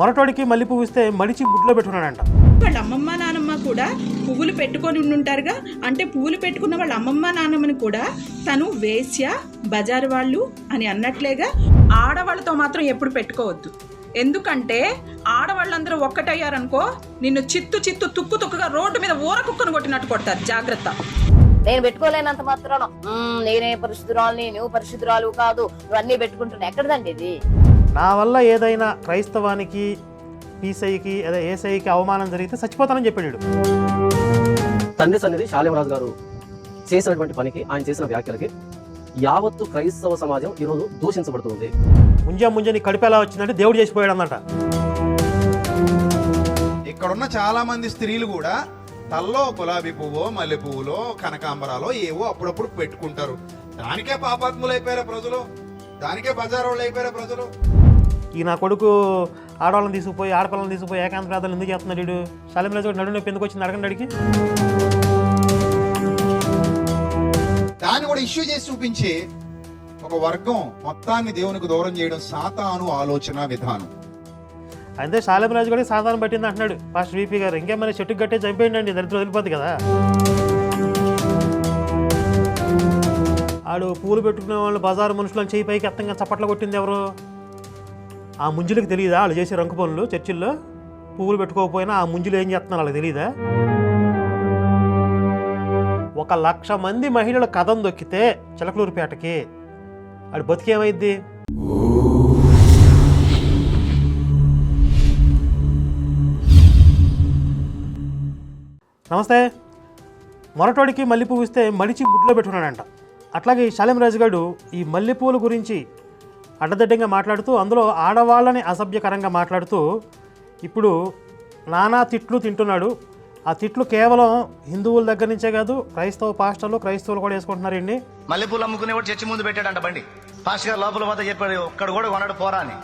మొరటోడికి మల్లె పువ్వు ఇస్తే మడిచి గుడ్లో పెట్టుకున్నాడంట. వాళ్ళ అమ్మమ్మ నానమ్మ కూడా పువ్వులు పెట్టుకొని ఉండుంటారుగా. అంటే పువ్వులు పెట్టుకున్న వాళ్ళ అమ్మమ్మ నాన్నమ్మని కూడా తను వేశ్య బజారు వాళ్ళు అని అన్నట్లేగా ఆడవాళ్ళతో మాత్రం ఎప్పుడు పెట్టుకోవద్దు. ఎందుకంటే ఆడవాళ్ళందరూ ఒక్కటయ్యారనుకో నిన్ను చిత్తు చిత్తు తుక్కు తుక్కుగా రోడ్డు మీద ఊర కుక్కను కొట్టినట్టు కొడతారు. జాగ్రత్త. నేను పెట్టుకోలేనంత మాత్రాన. "మ్మ్, నేనే పరిశుద్ధురాలని నువ్వు పరిశుద్ధురాలు కాదు. నువ్వు అన్ని పెట్టుకుంటున్నా. ఎక్కడదండి ఇది? నా వల్ల ఏదైనా క్రైస్తవానికి పీసైకి అదే ఏసైకి అవమానం జరిగితే చచ్చిపోతానని చెప్పాడు. తండ్రి సన్నిధి శాలిమరాజు గారు చేసినటువంటి పనికి ఆయన చేసిన వ్యాఖ్యలకి యావత్తు క్రైస్తవ సమాజం ఈరోజు దూషించబడుతుంది. ముంజా ముంజా నీ కడుపు ఎలా వచ్చిందంటే దేవుడు చేసిపోయాడు అన్నట ఇక్కడున్న చాలా మంది స్త్రీలు కూడా తల్లో గులాబీ పువ్వో మల్లె పువ్వులో కనకాంబరాలో ఏవో అప్పుడప్పుడు పెట్టుకుంటారు. దానికే పాపాత్ములు అయిపోయారు ప్రజలు? దానికే బజార్ వాళ్ళు అయిపోయారు ప్రజలు? ఈ నా కొడుకు ఆడవాళ్ళని తీసుకుపోయి ఆడపిల్లల్ని తీసుకుపోయి ఏకాంత ప్రాంతాలు ఎందుకు చేస్తున్నాడు వీడు? శాలిం రాజు నడు నొప్పి ఎందుకు వచ్చింది? అడగండి అడిగి. దాన్ని కూడా ఇష్యూ చేసి చూపించి ఒక వర్గం మొత్తాన్ని దేవునికి దూరం చేయడం సాతాను ఆలోచన విధానం. అయితే శాలిం రాజు కూడా సాధారణ పట్టింది అంటున్నాడు. ఫాస్ట్ వీపీ గారు ఇంకేమైనా చెట్టుకు కట్టే చంపేయండి దరిద్రం వదిలిపోద్ది కదా. ఆడు పూలు పెట్టుకునే వాళ్ళు బజారు మనుషులను చేయి పైకి ఎత్తంగా చప్పట్లు కొట్టింది ఎవరు? ఆ ముంజులకు తెలియదా వాళ్ళు చేసే రంకు పనులు చర్చిల్లో పువ్వులు పెట్టుకోకపోయినా ఆ ముంజులు ఏం చేస్తున్నారు వాళ్ళకి తెలియదా ఒక లక్ష మంది మహిళల కథం దొక్కితే చిలకలూరుపేటకి వాడు బతికేమైద్ది? నమస్తే. మొరటోడికి మల్లెపూ ఇస్తే మడిచి గుడ్లో పెట్టుకున్నాడంట. అట్లాగే ఈ శాలిం రాజు గారు ఈ మల్లెపూల గురించి అడ్డదిడ్డంగా మాట్లాడుతూ అందులో ఆడవాళ్ళని అసభ్యకరంగా మాట్లాడుతూ ఇప్పుడు నానా తిట్లు తింటున్నాడు. ఆ తిట్లు కేవలం హిందువుల దగ్గర నుంచే కాదు క్రైస్తవ పాస్టర్లు క్రైస్తవులు కూడా వేసుకుంటున్నారు అండి మల్లెపూలు అమ్ముకునేవాడు చర్చి ముందు పెట్టాడంట బండి. పాస్ గారు లోపల పోతే చెప్పాడు ఒక్కడ కూడా కొన్నాడు పోరా అని.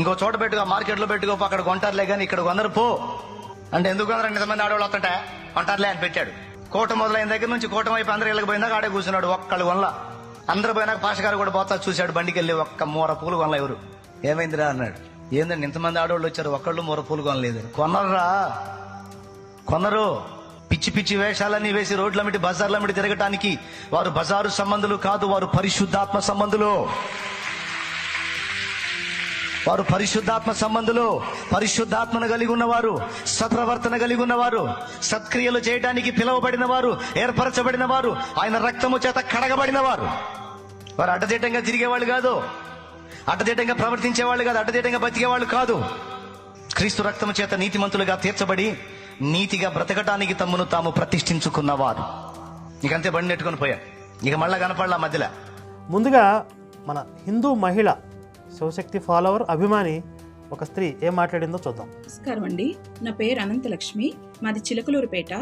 ఇంకో చోట పెట్టుకో మార్కెట్లో పెట్టుకో అక్కడ కొంటారులే కానీ ఇక్కడ కొందరు పో. అంటే ఎందుకు కొందరు? ఇంతమంది ఆడవాళ్ళు వస్తుంటే కొంటారులే అని పెట్టాడు. కోట మొదలైన దగ్గర నుంచి కోటం వైపు అందరూ ఇళ్ళకి ఆడే కూర్చున్నాడు ఒక్కళ్ళు వల్ల అందరు పోయినాక పాష గారు కూడా పోతా చూశాడు బండికి వెళ్ళి ఒక్క మూర పూలు కొనలే ఎవరు. ఏమైందిరా అన్నాడు. ఏందండి ఇంతమంది ఆడవాళ్ళు వచ్చారు ఒక్కళ్ళు మూర పూలు కొనలేదు. కొనరా కొనరు. పిచ్చి పిచ్చి వేషాలన్నీ వేసి రోడ్ల మిడి బజార్ల బజార్లమిటి తిరగటానికి వారు బజారు సంబంధులు కాదు వారు పరిశుద్ధాత్మ సంబంధులు. వారు పరిశుద్ధాత్మ సంబంధులు. పరిశుద్ధాత్మను కలిగి ఉన్నవారు సత్ప్రవర్తన కలిగి ఉన్నవారు సత్క్రియలు చేయడానికి పిలువబడిన వారు ఏర్పరచబడిన వారు ఆయన రక్తము చేత కడగబడిన వారు వారు అడ్డదిడ్డంగా తిరిగేవాళ్ళు కాదు. అడ్డదిడ్డంగా ప్రవర్తించేవాళ్ళు కాదు. అడ్డదిడ్డంగా బతికేవాళ్ళు కాదు. క్రీస్తు రక్తము చేత నీతిమంతులుగా తీర్చబడి నీతిగా బ్రతకటానికి తమ్మును తాము ప్రతిష్ఠించుకున్నవారు ఇకంతే బండి నెట్టుకొని పోయా ఇక మళ్ళా కనపడలా మధ్యలో. ముందుగా మన హిందూ మహిళ శివశక్తి ఫాలోవర్ అభిమాని ఒక స్త్రీ ఏం మాట్లాడిందో చూద్దాం. నమస్కారం అండి. నా పేరు అనంతలక్ష్మి. మాది చిలకలూరుపేట.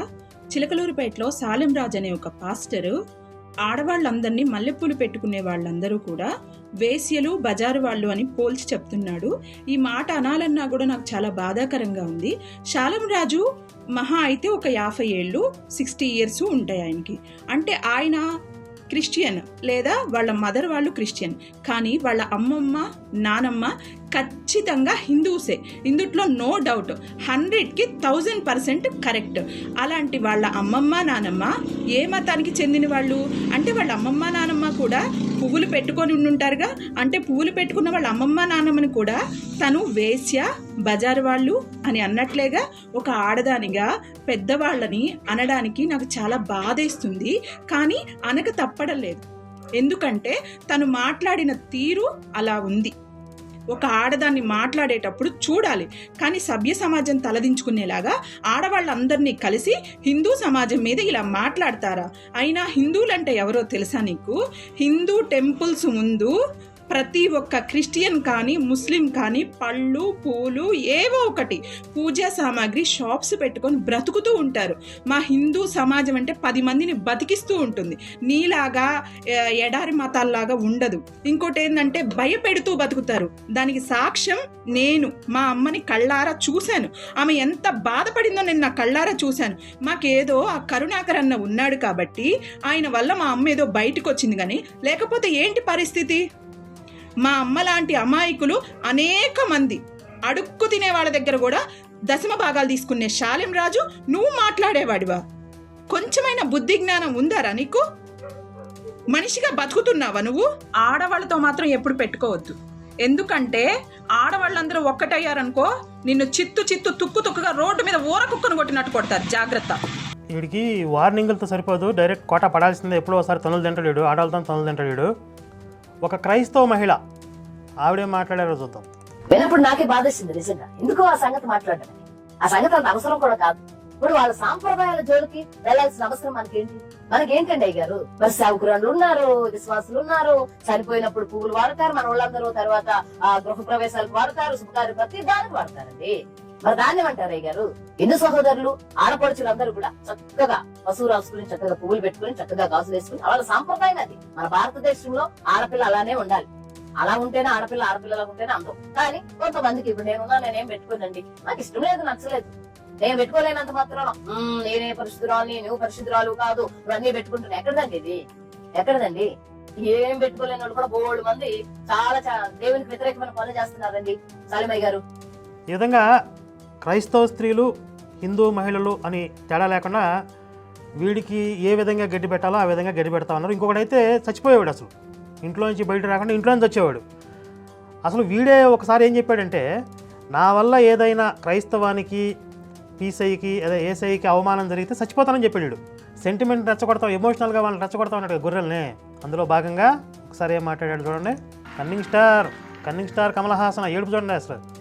చిలకలూరుపేటలో సాలెం రాజ్ అనే ఒక పాస్టరు ఆడవాళ్ళందరినీ మల్లెపూలు పెట్టుకునే వాళ్ళందరూ కూడా వేశ్యలు బజారు వాళ్ళు అని పోల్చి చెప్తున్నాడు. ఈ మాట అనాలన్నా కూడా నాకు చాలా బాధాకరంగా ఉంది. శాలం రాజు మహా అయితే ఒక యాభై ఏళ్ళు సిక్స్టీ ఇయర్స్ ఉంటాయి ఆయనకి. అంటే ఆయన క్రిస్టియన్ లేదా వాళ్ళ మదర్ వాళ్ళు క్రిస్టియన్. కానీ వాళ్ళ అమ్మమ్మ నానమ్మ ఖచ్చితంగా హిందూసే. ఇందుట్లో నో డౌట్. హండ్రెడ్కి థౌజండ్ పర్సెంట్ కరెక్ట్. అలాంటి వాళ్ళ అమ్మమ్మ నానమ్మ ఏ మతానికి చెందిన వాళ్ళు? అంటే వాళ్ళ అమ్మమ్మ నానమ్మ కూడా పువ్వులు పెట్టుకొని ఉండుంటారుగా. అంటే పువ్వులు పెట్టుకున్న వాళ్ళ అమ్మమ్మ నానమ్మని కూడా తను వేశ్య బజారు వాళ్ళు అని అన్నట్లేగా ఒక ఆడదానిగా పెద్దవాళ్ళని అనడానికి నాకు చాలా బాధేస్తుంది. కానీ అనక తప్పడం లేదు. ఎందుకంటే తను మాట్లాడిన తీరు అలా ఉంది. ఒక ఆడదాన్ని మాట్లాడేటప్పుడు చూడాలి. కానీ సభ్య సమాజం తలదించుకునేలాగా ఆడవాళ్ళందరినీ కలిసి హిందూ సమాజం మీద ఇలా మాట్లాడతారా? అయినా హిందువులంటే ఎవరో తెలుసా నీకు? హిందూ టెంపుల్స్ ముందు ప్రతి ఒక్క క్రిస్టియన్ కానీ ముస్లిం కానీ పళ్ళు పూలు ఏవో ఒకటి పూజా సామాగ్రి షాప్స్ పెట్టుకొని బ్రతుకుతూ ఉంటారు. మా హిందూ సమాజం అంటే పది మందిని బతికిస్తూ ఉంటుంది. నీలాగా ఎడారి మతాల్లాగా ఉండదు. ఇంకోటి ఏంటంటే భయపెడుతూ బతుకుతారు. దానికి సాక్ష్యం నేను మా అమ్మని కళ్ళారా చూశాను. ఆమె ఎంత బాధపడిందో నేను నా కళ్ళారా చూశాను. మాకేదో ఆ కరుణాకర్ అన్న ఉన్నాడు కాబట్టి ఆయన వల్ల మా అమ్మ ఏదో బయటకు వచ్చింది కానీ లేకపోతే ఏంటి పరిస్థితి? మా అమ్మ లాంటి అమాయకులు అనేక మంది. అడుక్కు తినే వాళ్ళ దగ్గర కూడా దశమ భాగాలు తీసుకునే శాలెం రాజు నువ్వు మాట్లాడేవాడివా? కొంచెమైనా బుద్ధి జ్ఞానం ఉందారా నీకు? మనిషిగా బతుకుతున్నావా నువ్వు? ఆడవాళ్ళతో మాత్రం ఎప్పుడు పెట్టుకోవద్దు. ఎందుకంటే ఆడవాళ్ళందరూ ఒక్కటయ్యారనుకో నిన్ను చిత్తు చిత్తు తుక్కు తుక్కుగా రోడ్డు మీద ఊర కుక్కను కొట్టినట్టు కొడతారు. జాగ్రత్త. వీడికి వార్నింగులతో సరిపోదు. డైరెక్ట్ కోట పడాల్సిందే. ఎప్పుడో ఒకసారి తనులు తింటాడు వీడు ఆడవాళ్ళతో తనులు తింటాడు వీడు ఒక క్రైస్తవ మహిళ ఆవిడే మాట్లాడారో చూద్దాం. వినప్పుడు నాకే బాధేసింది నిజంగా. ఎందుకు ఆ సంగతి మాట్లాడాలి ఆ సంగతి అంత అవసరం కూడా కాదు. ఇప్పుడు వాళ్ళ సాంప్రదాయాల జోలికి వెళ్ళాల్సిన అవసరం మనకేంటి? మనకేంటండి అయ్యారు మరి సౌకర్యాలు ఉన్నారు విశ్వాసులు ఉన్నారు. చనిపోయినప్పుడు పువ్వులు వాడతారు మన వాళ్ళందరూ తర్వాత ఆ గృహ ప్రవేశాలకు వాడతారు శుభకార్య ప్రతి దానికి వాడతారండి. మరి దాన్ని ఏమంటారు అయ్యారు హిందూ సహోదరులు ఆడపడుచులందరూ కూడా చక్కగా పశువు రాసుకుని చక్కగా పువ్వులు పెట్టుకుని చక్కగా గాజులు వేసుకుని వాళ్ళ సాంప్రదాయం అది. మన భారతదేశంలో ఆడపిల్ల అలానే ఉండాలి. అలా ఉంటేనే ఆడపిల్ల ఆడపిల్లలా ఉంటేనే అందం. కానీ కొంతమందికి ఇప్పుడు నేనున్నా నేనేం పెట్టుకోనండి. నాకు ఇష్టం లేదు నచ్చలేదు. నేను పెట్టుకోలేనంత మాత్రం నేనే పరిశుద్ధురాలు నువ్వు పరిశుద్ధురాలు కాదు. ఇవన్నీ పెట్టుకుంటున్నా. ఎక్కడదండి ఇది? ఎక్కడదండి? ఏం పెట్టుకోలేని వాళ్ళు కూడా బోల్డ్ మంది చాలా దేవునికి వ్యతిరేకమైన పనులు చేస్తున్నారండి. సాలిమయ్య గారు. ఈ విధంగా క్రైస్తవ స్త్రీలు హిందూ మహిళలు అని తేడా లేకుండా వీడికి ఏ విధంగా గడ్డి పెట్టాలో ఆ విధంగా గడ్డి పెడతా ఉన్నారు. ఇంకొకడైతే చచ్చిపోయేవాడు అసలు. ఇంట్లో నుంచి బయట రాకుండా ఇంట్లో నుంచి వచ్చేవాడు. అసలు వీడే ఒకసారి ఏం చెప్పాడంటే నా వల్ల ఏదైనా క్రైస్తవానికి పీసైకి అదే ఏసైకి అవమానం జరిగితే చచ్చిపోతానని చెప్పాడు. సెంటిమెంట్ రెచ్చగొడతాం ఎమోషనల్గా వాళ్ళని రెచ్చగొడతా ఉన్నాడు కదా గొర్రెల్ని. అందులో భాగంగా ఒకసారి ఏం మాట్లాడాడు చూడండి. Cunning star cunning star Kamal Haasan ఏడుపు చూడండి అసలు.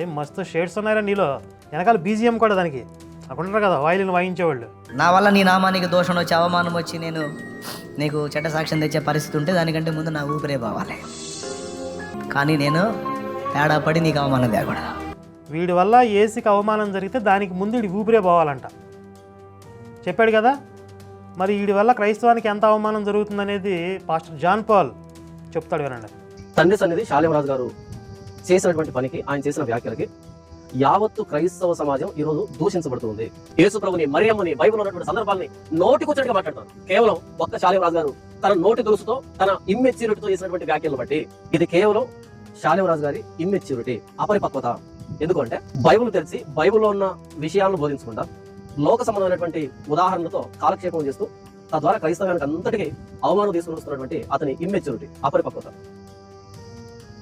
ఏం మస్తు షేడ్స్ ఉన్నారా నీలో. వెనకాల బీజిఎం కూడా దానికి. అక్కడ ఉంటారు కదా వాయిలిని వాయించేవాళ్ళు. నా వల్ల నీ నామానికి దోషం వచ్చి అవమానం వచ్చి నేను నీకు చెడ్డ సాక్ష్యం తెచ్చే పరిస్థితి ఉంటే దానికంటే ముందు నా ఊపిరే పోవాలి కానీ నేను తేడా పడి నీకు అవమానం తేకూడదు. వీడి వల్ల ఏసీకి అవమానం జరిగితే దానికి ముందు వీడి ఊపిరే పోవాలంట చెప్పాడు కదా మరి వీడి వల్ల క్రైస్తవానికి ఎంత అవమానం జరుగుతుందనేది పాస్టర్ జాన్ పాల్ చెప్తాడు వినండి. తండ్రి సన్నిధి శాలిమరాజు గారు. చేసినటువంటి పనికి ఆయన చేసిన వ్యాఖ్యలకి యావత్తు క్రైస్తవ సమాజం ఈ రోజు దూషించబడుతుంది. యేసుప్రభుని మరియమ్మని బైబిల్ ఉన్నటువంటి సందర్భాన్ని నోటికొచ్చినట్టుగా మాట్లాడతారు. కేవలం ఒక్క శాలివరాజు గారు తన నోటి దురుసుతో తన ఇమ్మెచ్యూరిటీతో చేసినటువంటి వ్యాఖ్యలను బట్టి ఇది కేవలం శాలివరాజు గారి ఇమ్మెచ్యూరిటీ అపరిపక్వత. ఎందుకంటే బైబుల్ తెలిసి బైబుల్లో ఉన్న విషయాలను బోధించకుండా లోక సంబంధమైనటువంటి ఉదాహరణలతో కాలక్షేపం చేస్తూ తద్వారా క్రైస్తవానికి అంతటికీ అవమానం తీసుకుని వస్తున్నటువంటి అతని ఇమ్మెచ్యూరిటీ అపరిపక్వత.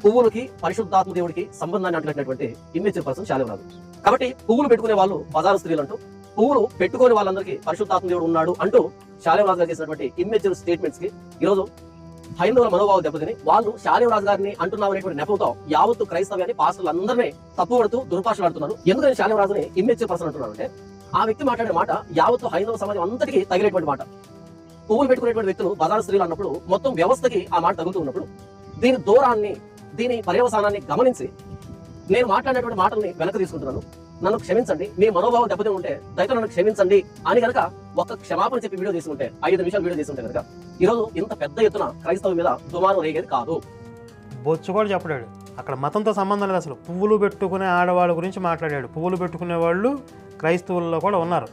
పువ్వులకి పరిశుద్ధాత్మ దేవుడికి సంబంధాన్ని అంటున్నటువంటి ఇమ్మెచ్యూర్ పర్సన్ శాలిమరాజు కాబట్టి పువ్వులు పెట్టుకునే వాళ్ళు బజారు స్త్రీలు అంటూ పువ్వులు పెట్టుకునే వాళ్ళందరికీ పరిశుద్ధాత్మ దేవుడు ఉన్నాడు అంటూ శాలిమరాజు గారు చేసినటువంటి ఇమ్మెచ్యూర్ స్టేట్మెంట్స్కి ఈరోజు హైందవుల మనోభావం దెబ్బతిని వాళ్ళు శాలిమరాజు గారిని అంటున్నాం అనేటువంటి నెపంతో యావత్తు క్రైస్తవ్యాన్ని పాస్టర్లు అందరినీ తప్పుపడుతూ దుర్భాషలాడుతున్నారు. ఎందుకని శాలిమరాజుని ఇమ్మెచ్యూర్ పర్సన్ అంటున్నారు అంటే ఆ వ్యక్తి మాట్లాడే మాట యావత్తు హైందవ సమాజం అంతటికీ తగిలేటువంటి మాట. పువ్వులు పెట్టుకునేటువంటి వ్యక్తులు బజారు స్త్రీలు అన్నప్పుడు మొత్తం వ్యవస్థకి ఆ మాట తగులుతూ ఉన్నప్పుడు దీని దూరాన్ని దీని పర్యవసానాన్ని గమనించి నేను మాట్లాడేటువంటి మాటల్ని వెనక తీసుకుంటున్నాను. నన్ను క్షమించండి. మీ మనోభావం దెబ్బతి ఉంటే దయతో నన్ను క్షమించండి అని కనుక ఒక్క క్షమాపణ చెప్పి వీడియో తీసుకుంటే ఐదు నిమిషాలు వీడియో తీసుకుంటే కనుక ఈరోజు ఇంత పెద్ద ఎత్తున క్రైస్తవ మీద దుమారం రేగేది కాదు. బొచ్చు కూడా చెప్పడాడు అక్కడ మతంతో సంబంధం లేదు అసలు. పువ్వులు పెట్టుకునే ఆడవాళ్ళ గురించి మాట్లాడాడు. పువ్వులు పెట్టుకునే వాళ్ళు క్రైస్తవుల్లో కూడా ఉన్నారు.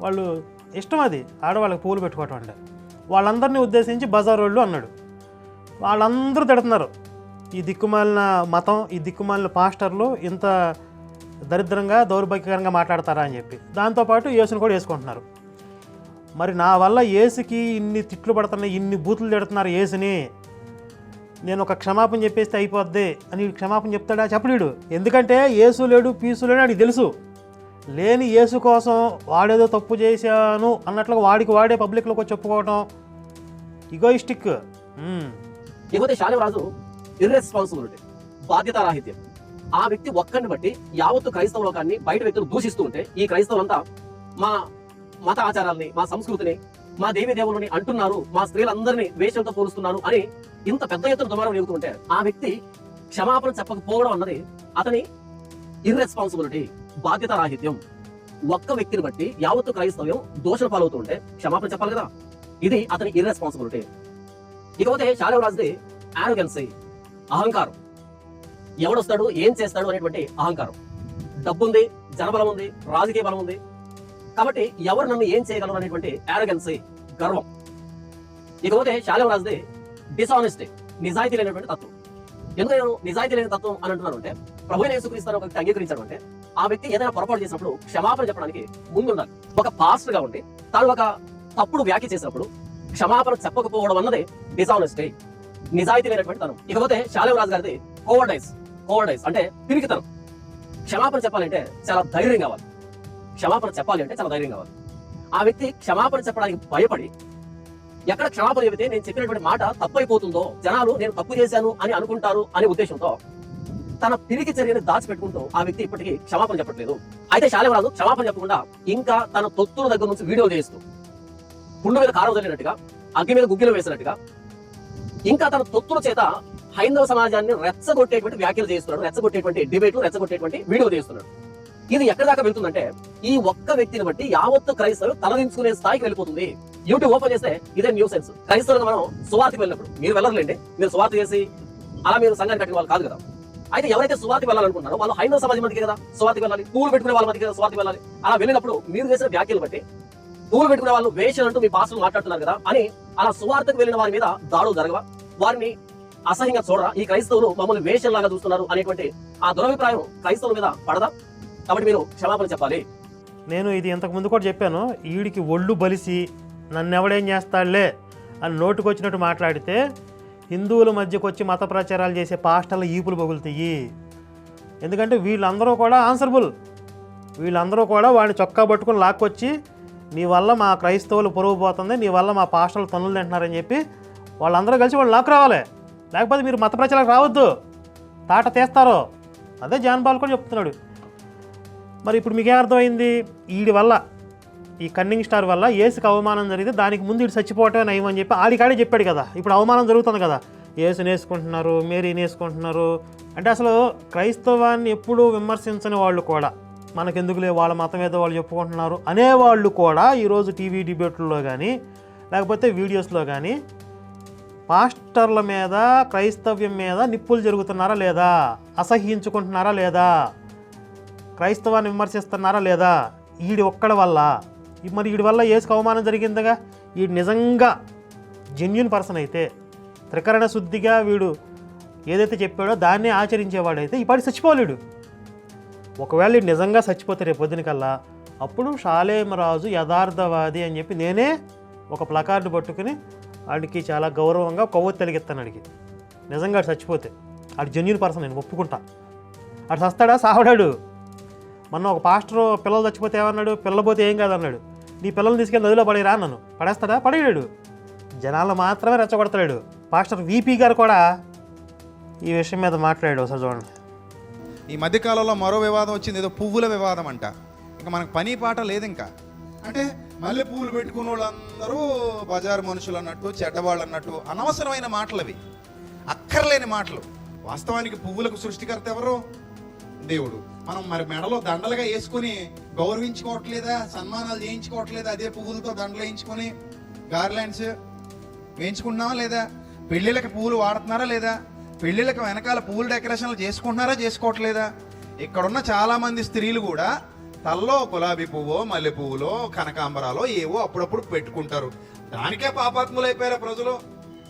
వాళ్ళు ఇష్టం అది. ఆడవాళ్ళకి పువ్వులు పెట్టుకోవటం అంటే. వాళ్ళందరినీ ఉద్దేశించి బజార్ వాళ్ళు అన్నాడు. వాళ్ళందరూ తిడుతున్నారు. ఈ దిక్కుమాలిన మతం ఈ దిక్కుమాలిన పాస్టర్లు ఇంత దరిద్రంగా దౌర్భాగ్యకరంగా మాట్లాడతారా అని చెప్పి. దాంతోపాటు యేసుని కూడా వేసుకుంటున్నారు. మరి నా వల్ల ఏసుకి ఇన్ని తిట్లు పడుతున్నాయి ఇన్ని బూతులు తిడుతున్నారు ఏసుని నేను ఒక క్షమాపణ చెప్పేస్తే అయిపోద్ది అని క్షమాపణ చెప్తాడా? చెప్పలేడు ఎందుకంటే ఏసు లేడు పీసు లేడు అని తెలుసు. లేని యేసు కోసం వాడేదో తప్పు చేశాను అన్నట్లుగా వాడికి వాడే పబ్లిక్లోకి వచ్చి చెప్పుకోవటం ఇగోయిస్టిక్ ఇకపోతే ఇర్రెస్పాన్సిబిలిటీ బాధ్యతారాహిత్యం. ఆ వ్యక్తి ఒక్కడిని బట్టి యావత్తు క్రైస్తవ లోకాన్ని బయట వ్యక్తులు దూషిస్తూ ఉంటే ఈ క్రైస్తవులంతా మా మత ఆచారాల్ని మా సంస్కృతిని మా దేవి దేవుళ్ళని అంటున్నారు మా స్త్రీలందరినీ వేషంతో పోలుస్తున్నారు అని ఇంత పెద్ద ఎత్తున దుమారం రేగుతూ ఉంటే ఆ వ్యక్తి క్షమాపణ చెప్పకపోవడం అన్నది అతని ఇర్రెస్పాన్సిబిలిటీ బాధ్యత రాహిత్యం ఒక్క వ్యక్తిని బట్టి యావత్తు క్రైస్తవ్యం దోషణ పాలవుతూ ఉంటే క్షమాపణ చెప్పాలి కదా. ఇది అతని ఇర్రెస్పాన్సిబిలిటీ ఇకపోతే శాలివరాజుది ఆరోగెన్సీ అహంకారం. ఎవడొస్తాడు ఏం చేస్తాడు అనేటువంటి అహంకారం. డబ్బుంది జనబలం ఉంది రాజకీయ బలం ఉంది కాబట్టి ఎవరు నన్ను ఏం చేయగలరు అనేటువంటి ఆరోగెన్సీ గర్వం. ఇకపోతే శాలివరాజుది డిసానెస్టీ నిజాయితీ లేనటువంటి తత్వం. ఎందుకు నేను నిజాయితీ లేని తత్వం అని అంటున్నాను అంటే ప్రభు యేసుక్రీస్తు ఒక వ్యక్తి అంగీకరించాడు అంటే ఆ వ్యక్తి ఏదైనా పొరపాటు చేసినప్పుడు క్షమాపణ చెప్పడానికి ముందుండాలి. ఒక పాస్టర్గా ఉండి తాను ఒక తప్పుడు వ్యాఖ్య చేసినప్పుడు క్షమాపణ చెప్పకపోవడం అన్నది డిసానెస్టీ నిజాయితీ లేనటువంటి తనం. ఇకపోతే శాలేవరాజు గారిది కోవర్డైస్ కోవర్డైస్ అంటే పిరికితనం. క్షమాపణ చెప్పాలంటే చాలా ధైర్యం కావాలి. క్షమాపణ చెప్పాలి అంటే చాలా ధైర్యం కావాలి. ఆ వ్యక్తి క్షమాపణ చెప్పడానికి భయపడి ఎక్కడ క్షమాపణ చెబితే నేను చెప్పినటువంటి మాట తప్పైపోతుందో జనాలు నేను తప్పు చేశాను అని అనుకుంటారు అనే ఉద్దేశంతో తన పిరికి చర్యని దాచిపెట్టుకుంటూ ఆ వ్యక్తి ఇప్పటికీ క్షమాపణ చెప్పట్లేదు. అయితే శాలేవరాజు క్షమాపణ చెప్పకుండా ఇంకా తన తొత్తుల దగ్గర నుంచి వీడియో చేస్తూ గుండె మీద కారం చల్లినట్టుగా అగ్గి మీద గుగ్గిలు వేసినట్టుగా ఇంకా తన తొత్తుల చేత హైందవ సమాజాన్ని రెచ్చగొట్టేటువంటి వ్యాఖ్యలు చేస్తున్నాడు రెచ్చగొట్టేటువంటి డిబేట్లు రెచ్చగొట్టేటువంటి వీడియో చేస్తున్నాడు ఇది ఎక్కడి దాకా వెళ్తుందంటే ఈ ఒక్క వ్యక్తిని బట్టి యావత్తు క్రైస్తవులు తలదించుకునే స్థాయికి వెళ్ళిపోతుంది. యూట్యూబ్ ఓపెన్ చేస్తే ఇదే న్యూస్ సెన్స్. క్రైస్తవులకు మనం సువార్తకి వెళ్ళినప్పుడు మీరు వెళ్ళరులేండి మీరు సువార్త చేసి అలా మీరు సంఘాన్ని కట్టిన వాళ్ళు కాదు కదా. అయితే ఎవరైతే సువార్తకి వెళ్ళాలనుకుంటున్నారో వాళ్ళు హైందవ సమాజం మధ్యకి కదా సువార్తకి వెళ్ళాలి కూలు పెట్టుకునే వాళ్ళ మధ్యకి కదా సువార్తకి వెళ్ళాలి. అలా వెళ్ళినప్పుడు మీరు చేసిన వ్యాఖ్యలు బట్టి పూలు పెట్టుకునే వాళ్ళు వేషం అంటూ మీ పాస్టర్లు మాట్లాడుతున్నారు కదా అని అలా సువార్తకు వెళ్ళిన వారి మీద దాడులు జరగవా? వారిని అసహ్యంగా చూడరా? ఈ క్రైస్తవులు మమ్మల్ని వేషంలాగా చూస్తున్నారు అనేటువంటి ఆ దురభిప్రాయం క్రైస్తవుల మీద పడదా? కాబట్టి మీరు క్షమాపణ చెప్పాలి. నేను ఇది ఇంతకు ముందు కూడా చెప్పాను. ఈడికి ఒళ్ళు బలిసి నన్నెవడేం చేస్తాడులే అని నోటుకొచ్చినట్టు మాట్లాడితే హిందువుల మధ్యకు వచ్చి మత ప్రచారాలు చేసే పాస్టర్ల ఈపులు పగులుతాయి ఎందుకంటే వీళ్ళందరూ కూడా ఆన్సర్బుల్ వీళ్ళందరూ కూడా వాడిని చొక్కా పట్టుకుని లాక్కొచ్చి నీ వల్ల మా క్రైస్తవులు పొరుగు పోతుంది నీ వల్ల మా పాస్టర్లు తన్నులు తింటున్నారని చెప్పి వాళ్ళందరూ కలిసి వాళ్ళు లాక్ రావాలి. లేకపోతే మీరు మత ప్రచారాలకు రావద్దు. తాట తీస్తారు? అదే జాన్ బాల్ కూడా చెప్తున్నాడు. మరి ఇప్పుడు మీకే అర్థమైంది? వీడి వల్ల ఈ కన్నింగ్ స్టార్ వల్ల ఏసుకు అవమానం జరిగితే దానికి ముందు ఇటు చచ్చిపోవటమే నయమని చెప్పి ఆడికాడే చెప్పాడు కదా. ఇప్పుడు అవమానం జరుగుతుంది కదా. ఏసు నేసుకుంటున్నారు మేరీ నేసుకుంటున్నారు అంటే అసలు క్రైస్తవాన్ని ఎప్పుడూ విమర్శించని వాళ్ళు కూడా మనకెందుకులే వాళ్ళ మతం ఏదో వాళ్ళు చెప్పుకుంటున్నారు అనేవాళ్ళు కూడా ఈరోజు టీవీ డిబేట్లలో కానీ లేకపోతే వీడియోస్లో కానీ పాస్టర్ల మీద క్రైస్తవ్యం మీద నిప్పులు జరుగుతున్నారా లేదా? అసహ్యించుకుంటున్నారా లేదా? క్రైస్తవాన్ని విమర్శిస్తున్నారా లేదా? ఈడి ఒక్కడి వల్ల. మరి వీడి వల్ల ఏసుకు అవమానం జరిగిందిగా? వీడు నిజంగా జెన్యున్ పర్సన్ అయితే త్రికరణ శుద్ధిగా వీడు ఏదైతే చెప్పాడో దాన్నే ఆచరించేవాడైతే ఈ పాటి చచ్చిపోలేడు. ఒకవేళ నిజంగా చచ్చిపోతే రేపు పొద్దున కల్లా అప్పుడు షాలేమరాజు యథార్థవాది అని చెప్పి నేనే ఒక ప్లకార్డు పట్టుకుని వాడికి చాలా గౌరవంగా కొవ్వొత్తి తెలిగిస్తాను అడిగి నిజంగా చచ్చిపోతే ఆడు జెన్యున్ పర్సన్ నేను ఒప్పుకుంటా. ఆడు చస్తాడా? సావడాడు. మొన్న ఒక పాస్టర్ పిల్లలు చచ్చిపోతే ఏమన్నాడు? పిల్లలు పోతే ఏం కాదన్నాడు. నీ పిల్లల్ని తీసుకెళ్ళి నదిలో పడేరా నన్ను పడేస్తాడా? పడేయడు జనాలు మాత్రమే రెచ్చగొడతాడు పాస్టర్ వీపీ గారు కూడా ఈ విషయం మీద మాట్లాడాడు ఒకసారి చూడండి. ఈ మధ్యకాలంలో మరో వివాదం వచ్చింది ఏదో పువ్వుల వివాదం అంట. ఇంకా మనకు పని పాట లేదు ఇంకా. అంటే మల్లె పువ్వులు పెట్టుకున్న వాళ్ళందరూ బజారు మనుషులు అన్నట్టు చెడ్డవాళ్ళు అన్నట్టు అనవసరమైన మాటలు అవి అక్కర్లేని మాటలు. వాస్తవానికి పువ్వులకు సృష్టికర్త ఎవరు? దేవుడు. మనం మరి మెడలో దండలుగా వేసుకుని గౌరవించుకోవట్లేదా? సన్మానాలు చేయించుకోవట్లేదా అదే పువ్వులతో దండలు వేయించుకొని? గార్లాండ్స్ వేయించుకున్నావా లేదా? పెళ్ళిళ్ళకి పువ్వులు వాడుతున్నారా లేదా? పెళ్ళిళ్ళకి వెనకాల పూల డెకరేషన్లు చేసుకుంటున్నారా చేసుకోవట్లేదా? ఇక్కడున్న చాలామంది స్త్రీలు కూడా తల్లో గులాబీ పువ్వో మల్లె పువ్వులో కనకాంబరాలో ఏవో అప్పుడప్పుడు పెట్టుకుంటారు. దానికే పాపాత్ములు అయిపోయారా ప్రజలు?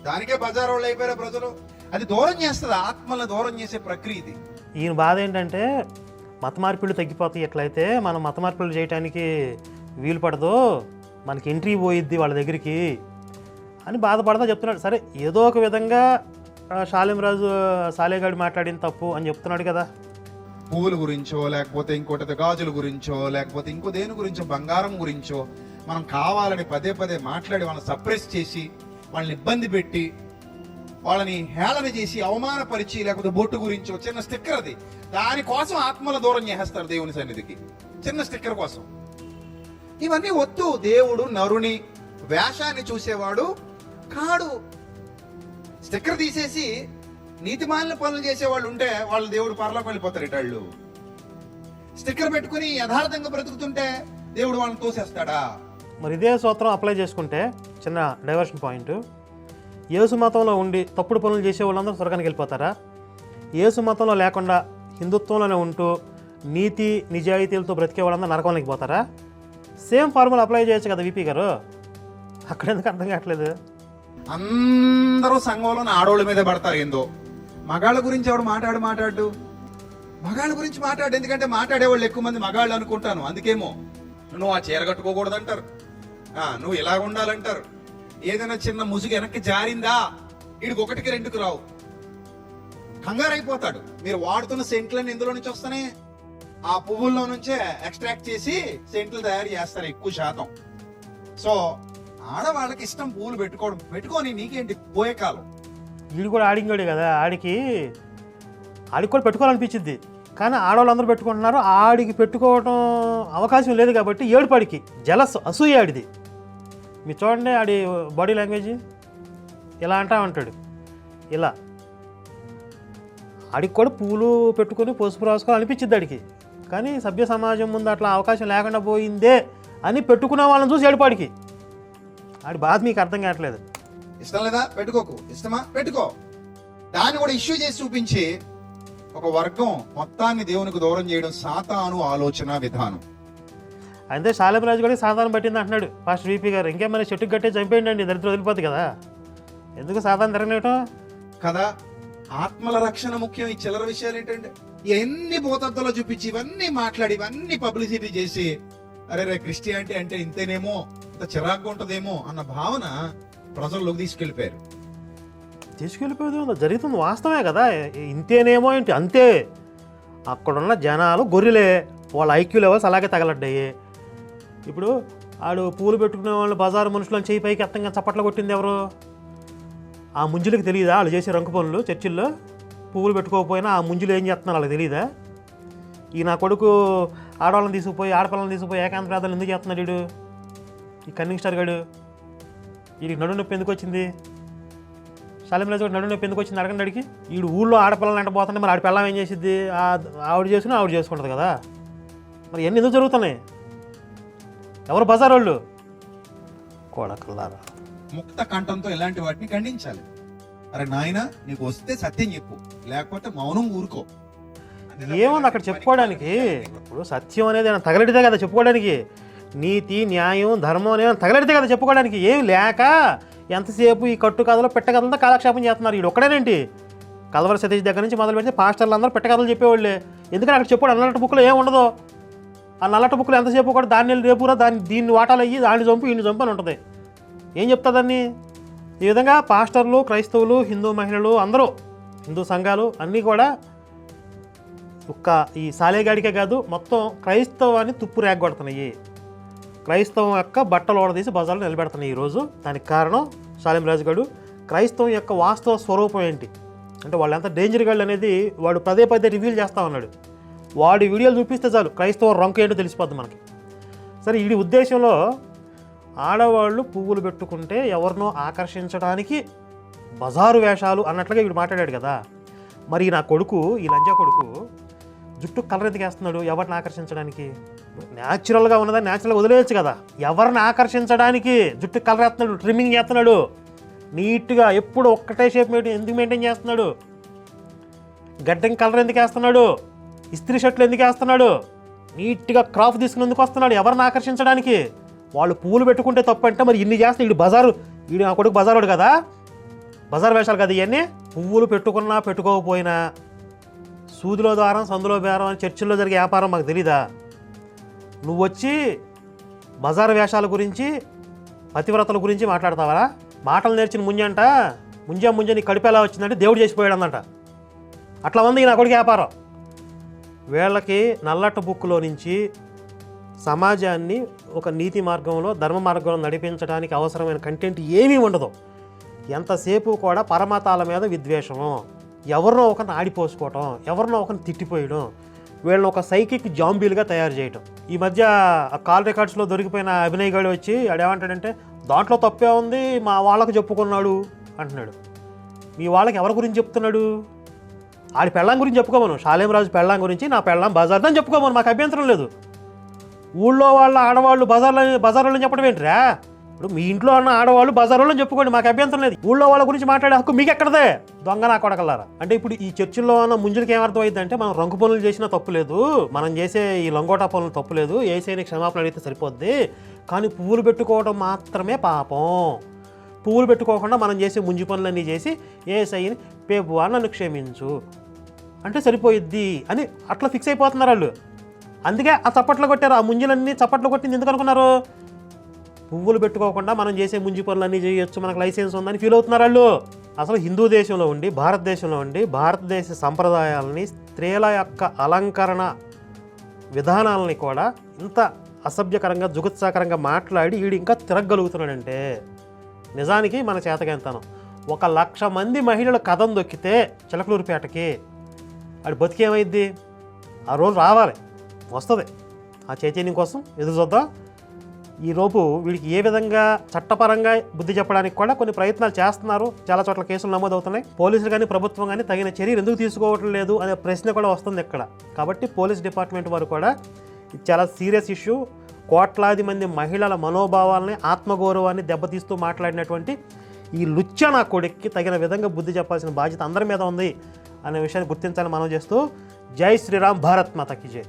దానికే బజార్ వాళ్ళు అయిపోయారా ప్రజలు? అది దూరం చేస్తుంది ఆత్మలను దూరం చేసే ప్రక్రియ ఇది. ఈయన బాధ ఏంటంటే మత మార్పిళ్ళు తగ్గిపోతాయి. ఎట్లయితే మనం మత మార్పిళ్ళు చేయడానికి వీలు పడదు మనకి ఎంట్రీ పోయిద్ది వాళ్ళ దగ్గరికి అని బాధపడదా చెప్తున్నాడు. సరే ఏదో ఒక విధంగా ఆ, శాలింరాజు సాలేగాడు మాట్లాడిన తప్పు అని చెప్తున్నాడు కదా. పువ్వుల గురించో లేకపోతే ఇంకోటి గాజుల గురించో లేకపోతే ఇంకో దేని గురించో బంగారం గురించో మనం కావాలని పదే పదే మాట్లాడి వాళ్ళని సప్రెస్ చేసి వాళ్ళని ఇబ్బంది పెట్టి వాళ్ళని హేళన చేసి అవమానపరిచి లేకపోతే బొట్టు గురించో చిన్న స్టిక్కర్ అది. దానికోసం ఆత్మల దూరం చేసేస్తారు దేవుని సన్నిధికి. చిన్న స్టిక్కర్ కోసం. ఇవన్నీ వద్దు. దేవుడు నరుని వేషాన్ని చూసేవాడు కాడు. స్టిక్కర్ తీసేసి నీతిమాలిన పనులు చేసే వాళ్ళు ఉంటే వాళ్ళు దేవుడు పరలోకి వెళ్ళిపోతారు ఇటాళ్ళు స్టిక్కర్ పెట్టుకుని యథార్థంగా బ్రతుకుతుంటే దేవుడు వాళ్ళని తోసేస్తాడా? మరి ఇదే సూత్రం అప్లై చేసుకుంటే చిన్న డైవర్షన్ పాయింట్. యేసు మతంలో ఉండి తప్పుడు పనులు చేసే వాళ్ళందరూ స్వర్గానికి వెళ్ళిపోతారా? యేసు మతంలో లేకుండా హిందుత్వంలోనే ఉంటూ నీతి నిజాయితీలతో బ్రతికే వాళ్ళందరూ నరకంలోకి పోతారా? సేమ్ ఫార్ములా అప్లై చేయొచ్చు కదా విపి గారు. అక్కడ ఎందుకు అర్థం కావట్లేదు? అందరూ సంఘంలో ఆడోళ్ళ మీద పడతారు ఏందో. మగాళ్ళ గురించి ఎవడు మాట్లాడు మాట్లాడు? మగాళ్ళ గురించి మాట్లాడు ఎందుకంటే మాట్లాడేవాళ్ళు ఎక్కువ మంది మగాళ్ళు అనుకుంటాను అందుకేమో. నువ్వు ఆ చీర కట్టుకోకూడదు అంటారు నువ్వు ఇలా ఉండాలంటారు. ఏదైనా చిన్న ముసుగు వెనక్కి జారిందా? వీడికి ఒకటికి రెండుకు రావు. కంగారు అయిపోతాడు మీరు వాడుతున్న సెంట్లన్నీ ఇందులో నుంచి వస్తానే ఆ పువ్వుల్లో నుంచే ఎక్స్ట్రాక్ట్ చేసి సెంట్లు తయారు చేస్తారు ఎక్కువ శాతం. సో ఆడవాళ్ళకి ఇష్టం పూలు పెట్టుకోవడం. పెట్టుకొని నీకేంటి? పోయే కాలం. వీడు కూడా ఆడింగాడే కదా ఆడికి ఆడికి కూడా పెట్టుకోవాలనిపించింది. కానీ ఆడవాళ్ళందరూ పెట్టుకుంటున్నారు. ఆడికి పెట్టుకోవడం అవకాశం లేదు కాబట్టి ఏడుపాడికి. జలస్ అసూయ ఆడిది. మీరు చూడండి ఆడి బాడీ లాంగ్వేజ్. ఇలా అంటా ఉంటాడు. ఇలా. ఆడికి కూడా పూలు పెట్టుకొని పసుపు రాసుకోవాలి అనిపించింది ఆడికి. కానీ సభ్య సమాజం ముందు అట్లా అవకాశం లేకుండా పోయిందే అని పెట్టుకున్న వాళ్ళని చూసి ఏడుపాడికి. ఆడి బాధ మీకు అర్థం కావట్లేదు. ఇష్టం లేదా? పెట్టుకోకు. ఇష్టమా? పెట్టుకో. దాన్ని కూడా ఇష్యూ చేసి చూపించి ఒక వర్గం మొత్తాన్ని దేవునికి దూరం చేయడం సాతాను ఆలోచన విధానం. అయితే శాలమరాజు కూడా సాధారణ పట్టింది అంటున్నాడు. ఫాస్ట్ వీపీ గారు ఇంకేం మరి చెట్టుకు కట్టే చంపేయండి అండి దరిద్రం వదిలిపోతుంది కదా. ఎందుకు సాధారణ తిరగనేయటం కదా ఆత్మల రక్షణ ముఖ్యం. ఈ చిల్లర విషయాలు ఏంటంటే ఎన్ని భూతత్తులో చూపించి ఇవన్నీ మాట్లాడి ఇవన్నీ పబ్లిసిటీ చేసి అరే రే క్రిస్టియానిటీ అంటే ఇంతేనేమో ఎంత చిరాగ్గా ఉంటుందేమో అన్న భావన ప్రజల్లోకి తీసుకెళ్ళిపోయారు తీసుకెళ్ళిపోయేది జరుగుతుంది వాస్తవమే కదా. ఇంతేనేమో ఏంటి? అంతే. అక్కడున్న జనాలు గొర్రెలే. వాళ్ళ ఐక్యూ లెవెల్స్ అలాగే తగలడ్డాయి. ఇప్పుడు ఆడు పూలు పెట్టుకునే వాళ్ళు బజారు మనుషులను చేయి పైకి అత్తంగా చప్పట్లు కొట్టింది ఎవరు? ఆ ముంజులకు తెలియదా వాళ్ళు చేసే రంకు పనులు చర్చిల్లో పువ్వులు పెట్టుకోకపోయినా ఆ ముంజులు ఏం చేస్తున్నారు వాళ్ళకి తెలియదా ఈ నా కొడుకు ఆడవాళ్ళని తీసుకుపోయి ఆడపిల్లల్ని తీసుకుపోయి ఏకాంత ప్రార్థనలు ఎందుకు చేస్తున్నాడు వీడు? ఈ కన్నింగ్ స్టార్ గాడు వీడికి నడు నొప్పి ఎందుకు వచ్చింది? శాలిం రాజు నడు నొప్పి ఎందుకు వచ్చింది? అడగండి అడిగి వీడు ఊళ్ళో ఆడపిల్లలు ఎంట పోతుంటే మరి ఆడ పిల్లం ఏం చేసిద్ది? ఆ- ఆవిడ చేసుకుని ఆవిడ చేసుకుంటుంది కదా. మరి ఎన్ని ఎందుకు జరుగుతున్నాయి? ఎవరు బజార్ వాళ్ళు కొడకల్లారా. ముక్త కంఠంతో ఇలాంటి వాటిని ఖండించాలి. అరే నాయన నీకు వస్తే సత్యం చెప్పు. లేకపోతే మౌనం ఊరుకో. ఏముంది అక్కడ చెప్పుకోవడానికి? ఇప్పుడు సత్యం అనేది తగలడితే కదా చెప్పుకోవడానికి? నీతి న్యాయం ధర్మం అనేవి తగలడితే కదా చెప్పుకోవడానికి. ఏం లేక ఎంతసేపు ఈ కట్టు కథలో పెట్ట కథలతో కాలక్షేపం చేస్తున్నారు. వీడు ఒక్కడేనేంటి కలవర సతీష్ దగ్గర నుంచి మొదలు పెడితే పాస్టర్లు అందరూ పెట్ట కథలు చెప్పేవాళ్ళే. ఎందుకంటే అక్కడ చెప్పాడు నల్లటి బుక్లో ఏం ఉండదు. ఆ నల్లటి బుక్లు ఎంతసేపు కూడా దాన్ని రేపురా దాన్ని దీన్ని వాటాలు అయ్యి దాన్ని చంపు ఈయన చంపు అని ఉంటుంది. ఏం చెప్తా ఈ విధంగా పాస్టర్లు క్రైస్తవులు హిందూ మహిళలు అందరూ హిందూ సంఘాలు అన్నీ కూడా ఒక్క ఈ సాలేగాడికే కాదు మొత్తం క్రైస్తవాన్ని తుప్పు రేగొడుతున్నాయి క్రైస్తవం యొక్క బట్టలు ఓడదీసి బజార్లో నిలబెడుతున్నాయి ఈరోజు దానికి కారణం సాలిం రాజు క్రైస్తవం యొక్క వాస్తవ స్వరూపం ఏంటి? అంటే వాళ్ళు ఎంత డేంజర్ గాళ్ళు అనేది వాడు పదే పదే రివీల్ చేస్తా ఉన్నాడు. వాడి వీడియోలు చూపిస్తే చాలు క్రైస్తవం రొంక ఏంటో తెలిసిపోద్ది మనకి. సరే ఈ ఉద్దేశంలో ఆడవాళ్ళు పువ్వులు పెట్టుకుంటే ఎవరినో ఆకర్షించడానికి బజారు వేషాలు అన్నట్లుగా వీడు మాట్లాడాడు కదా. మరి నా కొడుకు ఈ లంజా కొడుకు జుట్టు కలర్ ఎదిగేస్తున్నాడు ఎవరిని ఆకర్షించడానికి? న్యాచురల్గా ఉన్నదా? న్యాచురల్గా వదిలేయచ్చు కదా. ఎవరిని ఆకర్షించడానికి జుట్టు కలర్ వేస్తున్నాడు? ట్రిమ్మింగ్ చేస్తున్నాడు. నీట్గా ఎప్పుడు ఒక్కటే షేప్ మెయింటైన్ ఎందుకు మెయింటైన్ చేస్తున్నాడు? గడ్డం కలర్ ఎందుకు వేస్తున్నాడు? ఇస్త్రీ షర్ట్లు ఎందుకు వేస్తున్నాడు? నీట్గా క్రాఫ్ తీసుకుని ఎందుకు వస్తున్నాడు. ఎవరిని ఆకర్షించడానికి? వాళ్ళు పూలు పెట్టుకుంటే తప్పంటే మరి ఇన్ని చేస్తే వీడు బజారు వీడు నా కొడుకు బజారుడు కదా? బజార్ వేషాలు కదా ఇవన్నీ పువ్వులు పెట్టుకున్నా పెట్టుకోకపోయినా సూదిలో ద్వారం సందులో బేరం అని చర్చిల్లో జరిగే వ్యాపారం మాకు తెలీదా? నువ్వు వచ్చి బజార్ వేషాల గురించి పతివ్రతల గురించి మాట్లాడతావా మాటలు నేర్చిన ముంజంట ముంజ ముంజ నీ కడుపు ఎలా వచ్చిందంటే దేవుడు చేసిపోయాడు అట్లా ఉంది నా కొడుకు వ్యాపారం. వీళ్ళకి నల్లట బుక్లో నుంచి సమాజాన్ని ఒక నీతి మార్గంలో ధర్మ మార్గంలో నడిపించడానికి అవసరమైన కంటెంట్ ఏమీ ఉండదు. ఎంతసేపు కూడా పరమతాల మీద విద్వేషము. ఎవరినో ఒకరిని ఆడిపోసుకోవటం ఎవరినో ఒకరిని తిట్టిపోయడం వీళ్ళని ఒక సైకిక్ జాంబీలుగా తయారు చేయటం. ఈ మధ్య ఆ కాల్ రికార్డ్స్లో దొరికిపోయిన అభినయ్ గాడు వచ్చి ఆడేమంటాడంటే దాంట్లో తప్పే ఉంది మా వాళ్ళకు చెప్పుకున్నాడు అంటున్నాడు. మీ వాళ్ళకి ఎవరి గురించి చెప్తున్నాడు? ఆడి పెళ్ళాం గురించి చెప్పుకోమను. శాలేమరాజు పెళ్ళాం గురించి నా పెళ్ళాం బజార్దని చెప్పుకోమను. మాకు అభ్యంతరం లేదు. ఊళ్ళో వాళ్ళ ఆడవాళ్ళు బజార్లో బజార్లో చెప్పడం ఏంట్రా? ఇప్పుడు మీ ఇంట్లో ఉన్న ఆడవాళ్ళు బజార్లో చెప్పుకోండి మాకు అభ్యంతరం లేదు. ఊళ్ళో వాళ్ళ గురించి మాట్లాడే హక్కు మీకు ఎక్కడదే? దొంగ నా కొడకల్లారా అంటే ఇప్పుడు ఈ చర్చిల్లో ఉన్న ముంజులకి ఏమర్థం అయిందంటే మనం రంగు పనులు చేసినా తప్పు లేదు మనం చేసే ఈ లంగోటా పనులు తప్పు లేదు ఏసైని క్షమాపణ అడిగితే సరిపోద్ది. కానీ పువ్వులు పెట్టుకోవడం మాత్రమే పాపం. పువ్వులు పెట్టుకోకుండా మనం చేసే ముంజు పనులన్నీ చేసి ఏసైని పేపువా నన్ను క్షమించు. అంటే సరిపోయిద్ది అని అట్లా ఫిక్స్ అయిపోతున్నారు వాళ్ళు. అందుకే ఆ చప్పట్లు కొట్టారు ఆ ముంజులన్నీ చప్పట్లు కొట్టింది ఎందుకు అనుకున్నారు? పువ్వులు పెట్టుకోకుండా మనం చేసే ముంజి పనులన్నీ చేయొచ్చు మనకు లైసెన్స్ ఉందని ఫీల్ అవుతున్నారు వాళ్ళు. అసలు హిందూ దేశంలో ఉండి భారతదేశంలో ఉండి భారతదేశ సంప్రదాయాలని స్త్రీల యొక్క అలంకరణ విధానాలని కూడా ఇంత అసభ్యకరంగా జుగుత్సాకరంగా మాట్లాడి వీడు ఇంకా తిరగలుగుతున్నాడంటే నిజానికి మన చేతకెంతనం ఒక లక్ష మంది మహిళలు కథం దొక్కితే చిలకలూరుపేటకి వాడి బతికేమైద్ది? ఆ రోజు రావాలి వస్తుంది. ఆ చైతన్యం కోసం ఎదురు చూద్దాం. ఈ వీళ్ళకి వీడికి ఏ విధంగా చట్టపరంగా బుద్ధి చెప్పడానికి కూడా కొన్ని ప్రయత్నాలు చేస్తున్నారు. చాలా చోట్ల కేసులు నమోదవుతున్నాయి. పోలీసులు కానీ ప్రభుత్వం కానీ తగిన చర్యలు ఎందుకు తీసుకోవటం లేదు అనే ప్రశ్న కూడా వస్తుంది ఇక్కడ. కాబట్టి పోలీస్ డిపార్ట్మెంట్ వారు కూడా చాలా సీరియస్ ఇష్యూ. కోట్లాది మంది మహిళల మనోభావాలని ఆత్మగౌరవాన్ని దెబ్బతీస్తూ మాట్లాడినటువంటి ఈ లుచ్చ నా కొడుక్కి తగిన విధంగా బుద్ధి చెప్పాల్సిన బాధ్యత అందరి మీద ఉంది అనే విషయాన్ని గుర్తించాలని మనం చేస్తూ జై శ్రీరామ్ భారత్ మాతకి జై.